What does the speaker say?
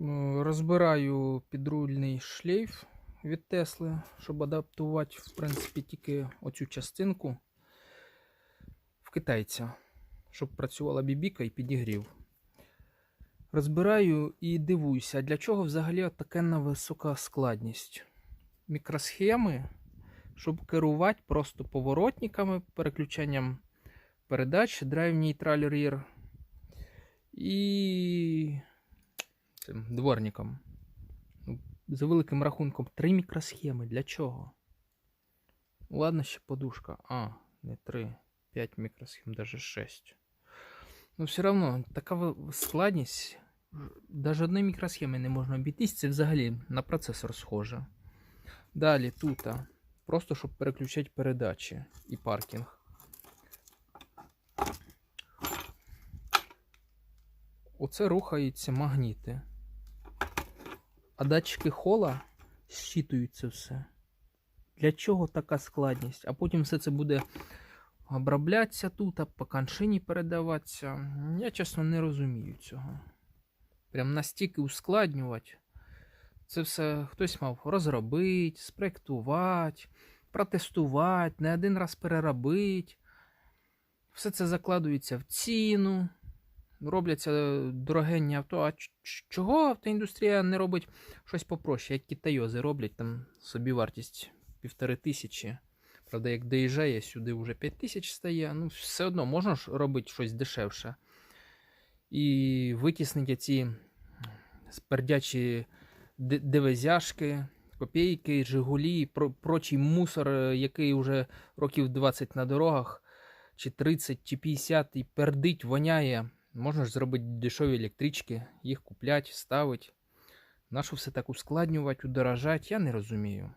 Розбираю підрульний шлейф від Тесли, щоб адаптувати, в принципі, тільки оцю частинку в китайця, щоб працювала бібіка і підігрів. Розбираю і дивуюся, для чого взагалі така висока складність. Мікросхеми, щоб керувати просто поворотниками, переключенням передач, драйв нейтраль rear і цим дворником. Ну, За великим рахунком, три мікросхеми. Для чого? Ладно, ще подушка. А, не три. П'ять мікросхем, даже шесть. Ну, все одно, така складність. Даже одної мікросхеми не можна обійтись, це взагалі на процесор схоже. Далі тут. Просто щоб переключати передачі і паркінг. Оце рухаються магніти. А датчики хола щитують це все. Для чого така складність? А потім все це буде оброблятися тут, а по коншині передаватися. Я чесно не розумію цього. Прям настільки ускладнювати. Це все хтось мав розробити, спроектувати, протестувати, не один раз переробити. Все це закладується в ціну. Робляться дорогенні авто. А чого автоіндустрія не робить щось попроще, як китайози роблять там собі вартість півтори тисячі. Правда, як доїжджає сюди вже 5 тисяч стає, ну все одно можна ж робити щось дешевше. І витіснити ці спердячі девезяшки, копійки, Жигулі, про, прочий мусор, е, який вже років 20 на дорогах, чи 30, чи 50, і пердить, воняє. Можна ж зробити дешеві електрички, їх куплять, ставить. Нащо все так ускладнювати, удорожати, я не розумію.